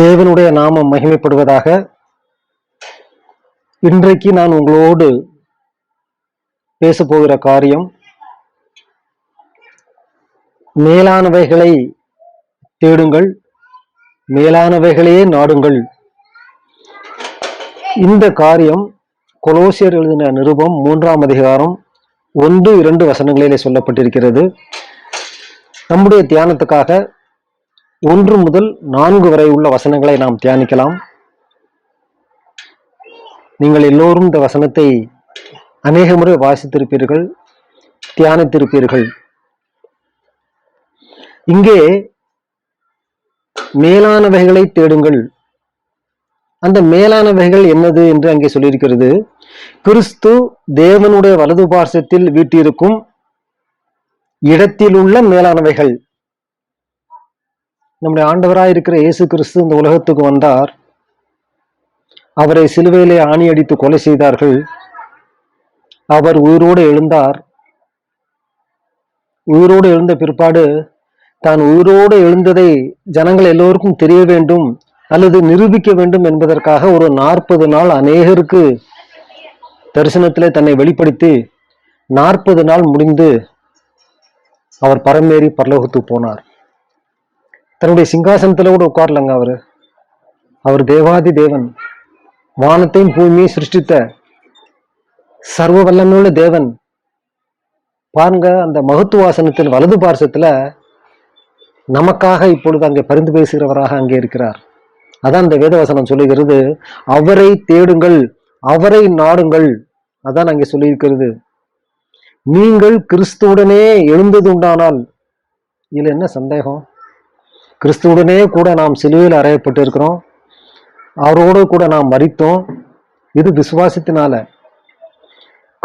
தேவனுடைய நாமம் மகிமைப்படுவதாக இன்றைக்கு நான் உங்களோடு பேசப்போகிற காரியம் மேலானவைகளை தேடுங்கள் மேலானவைகளையே நாடுங்கள். இந்த காரியம் கொலோசியர் எழுதின நிருபம் மூன்றாம் அதிகாரம் ஒன்று இரண்டு வசனங்களிலே சொல்லப்பட்டிருக்கிறது. நம்முடைய தியானத்துக்காக ஒன்று முதல் நான்கு வரை உள்ள வசனங்களை நாம் தியானிக்கலாம். நீங்கள் எல்லோரும் இந்த வசனத்தை அநேக முறை வாசித்திருப்பீர்கள் தியானித்திருப்பீர்கள். இங்கே மேலானவைகளை தேடுங்கள். அந்த மேலானவைகள் என்னது என்று அங்கே சொல்லியிருக்கிறது. கிறிஸ்து தேவனுடைய வலது பார்சத்தில் வீட்டிருக்கும் இடத்தில் உள்ள மேலானவைகள். நம்முடைய ஆண்டவராக இருக்கிற இயேசு கிறிஸ்து இந்த உலகத்துக்கு வந்தார். அவரை சிலுவையிலே ஆணி அடித்து கொலை செய்தார்கள். அவர் உயிரோடு எழுந்தார். உயிரோடு எழுந்த பிற்பாடு தான் உயிரோடு எழுந்ததை ஜனங்கள் எல்லோருக்கும் தெரிய வேண்டும் அல்லது நிரூபிக்க வேண்டும் என்பதற்காக ஒரு நாற்பது நாள் அநேகருக்கு தரிசனத்திலே தன்னை வெளிப்படுத்தி நாற்பது நாள் முடிந்து அவர் பரமேறி பரலோகத்துக்கு போனார். தன்னுடைய சிங்காசனத்துல கூட உட்காரலங்க அவரு. அவர் தேவாதி தேவன். வானத்தையும் பூமியையும் சிருஷ்டித்த சர்வ வல்லமையுள்ள தேவன். பாருங்க அந்த மகத்துவாசனத்தில் வலது பார்சத்துல நமக்காக இப்பொழுது அங்கே பரிந்து பேசுகிறவராக அங்கே இருக்கிறார். அதான் இந்த வேதவசனம் சொல்லுகிறது அவரை தேடுங்கள் அவரை நாடுங்கள். அதான் அங்கே சொல்லியிருக்கிறது. நீங்கள் கிறிஸ்துவுடனே எழுந்தது உண்டானால் இதுல என்ன சந்தேகம்? கிறிஸ்துவுடனே கூட நாம் சிலுவையில் அறையப்பட்டு இருக்கிறோம் அவரோடு கூட நாம் மறித்தோம் இது விசுவாசத்தினால.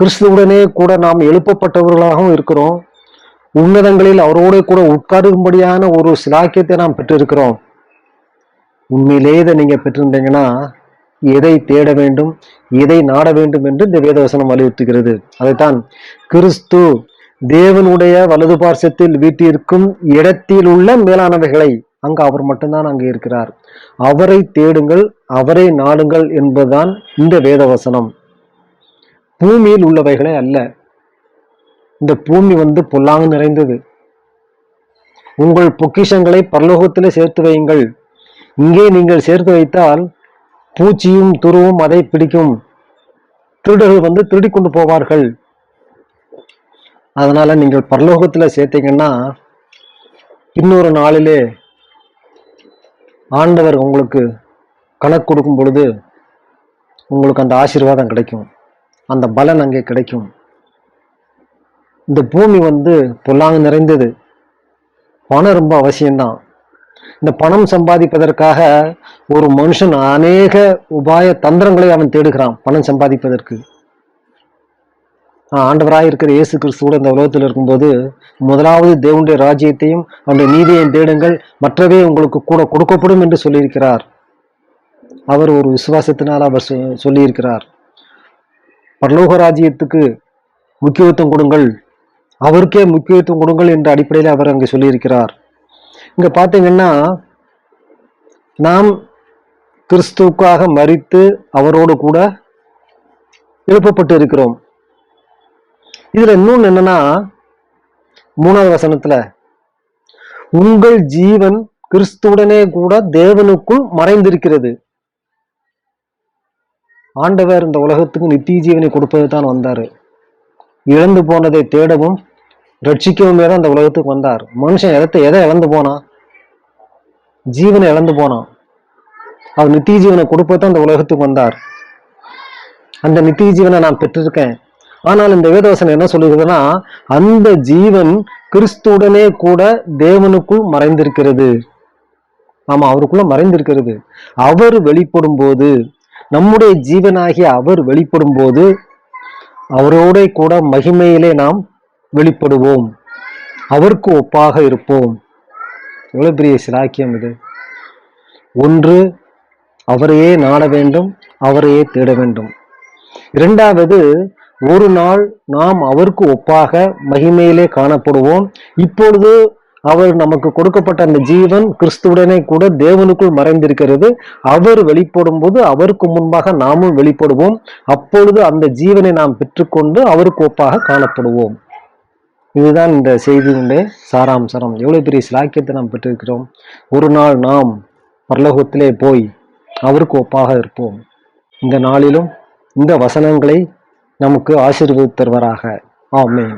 கிறிஸ்துவுடனே கூட நாம் எழுப்பப்பட்டவர்களாகவும் இருக்கிறோம். உன்னதங்களில் அவரோடு கூட உட்காரும்படியான ஒரு சிலாக்கியத்தை நாம் பெற்றிருக்கிறோம். உண்மையிலே இதை நீங்கள் பெற்றிருந்தீங்கன்னா எதை தேட வேண்டும் எதை நாட வேண்டும் என்று இந்த வேதவசனம் வலியுறுத்துகிறது. அதைத்தான் கிறிஸ்து தேவனுடைய வலது பார்சத்தில் வீட்டிற்கும் இடத்தில் உள்ள மேலானவைகளை அங்கு அவர் மட்டும்தான் அங்கே இருக்கிறார். அவரை தேடுங்கள் அவரை நாடுங்கள் என்பதுதான் இந்த வேதவசனம். பூமியில் உள்ளவைகளே அல்ல. இந்த பூமி வந்து பொல்லாங்கு நிறைந்தது. உங்கள் பொக்கிஷங்களை பரலோகத்திலே சேர்த்து வையுங்கள். இங்கே நீங்கள் சேர்த்து வைத்தால் பூச்சியும் துருவும் அதை பிடிக்கும். திருடர்கள் வந்து திருடி கொண்டு போவார்கள். அதனால நீங்கள் பரலோகத்தில் சேர்த்தீங்கன்னா இன்னொரு நாளிலே ஆண்டவர் உங்களுக்கு கணக்கு கொடுக்கும் பொழுது உங்களுக்கு அந்த ஆசீர்வாதம் கிடைக்கும். அந்த பலன் அங்கே கிடைக்கும். இந்த பூமி வந்து பொல்லாங்க நிறைந்தது. பணம் ரொம்ப அவசியம்தான். இந்த பணம் சம்பாதிப்பதற்காக ஒரு மனுஷன் அநேக உபாய தந்திரங்களை அவன் தேடுகிறான் பணம் சம்பாதிப்பதற்கு. ஆண்டவராக இருக்கிற இயேசு கிறிஸ்துவோட இந்த உலகத்தில் இருக்கும்போது முதலாவது தேவனுடைய ராஜ்யத்தையும் அவனுடைய நீதியையும் தேடுங்கள். மற்றவே உங்களுக்கு கூட கொடுக்கப்படும் என்று சொல்லியிருக்கிறார். அவர் ஒரு விசுவாசத்தினால் அவர் சொ- சொல்லியிருக்கிறார். பரலோக ராஜ்யத்துக்கு முக்கியத்துவம் கொடுங்கள். அவருக்கே முக்கியத்துவம் கொடுங்கள் என்ற அடிப்படையில் அவர் அங்கே சொல்லியிருக்கிறார். இங்கே பார்த்தீங்கன்னா நாம் கிறிஸ்துவுக்காக மறித்து அவரோடு கூட எழுப்பப்பட்டு இருக்கிறோம் இதுல இன்னொன்னு என்னன்னா மூணாவது வசனத்துல உங்கள் ஜீவன் கிறிஸ்துடனே கூட தேவனுக்குள் மறைந்திருக்கிறது. ஆண்டவர் இந்த உலகத்துக்கு நித்திய ஜீவனை கொடுப்பது தான் வந்தாரு. இழந்து போனதை தேடவும் ரட்சிக்கவுமே தான் இந்த உலகத்துக்கு வந்தார். மனுஷன் எதை எதை இழந்து போனான் ஜீவனை இழந்து போனான் அவர் நித்திய ஜீவனை கொடுப்பதான் இந்த உலகத்துக்கு வந்தார். அந்த நித்திய ஜீவனை நான் பெற்றிருக்கேன். ஆனால் இந்த வேதவசனம் என்ன சொல்லுகிறதுன்னா அந்த ஜீவன் கிறிஸ்துடனே கூட தேவனுக்குள் மறைந்திருக்கிறது. ஆமா அவருக்குள்ள மறைந்திருக்கிறது. அவர் வெளிப்படும் போது நம்முடைய ஜீவனாகிய அவர் வெளிப்படும் போது அவரோட கூட மகிமையிலே நாம் வெளிப்படுவோம். அவருக்கு ஒப்பாக இருப்போம். எவ்வளவு பெரிய சிலாக்கியம் இது. ஒன்று அவரையே நாட வேண்டும் அவரையே தேட வேண்டும். இரண்டாவது ஒரு நாள் நாம் அவருக்கு ஒப்பாக மகிமையிலே காணப்படுவோம். இப்பொழுது அவர் நமக்கு கொடுக்கப்பட்ட அந்த ஜீவன் கிறிஸ்துவுடனே கூட தேவனுக்குள் மறைந்திருக்கிறது. அவர் வெளிப்படும் போது அவருக்கு முன்பாக நாமும் வெளிப்படுவோம். அப்பொழுது அந்த ஜீவனை நாம் பெற்றுக்கொண்டு அவருக்கு ஒப்பாக காணப்படுவோம். இதுதான் இந்த செய்தியினுடைய சாராம்சரம் எவ்வளவு பெரிய சிலாக்கியத்தை நாம் பெற்றிருக்கிறோம். ஒரு நாள் நாம் பரலோகத்திலே போய் அவருக்கு ஒப்பாக இருப்போம். இந்த நாளிலும் இந்த வசனங்களை நமக்கு ஆசீர்வதித்தருவராக ஆமேன்.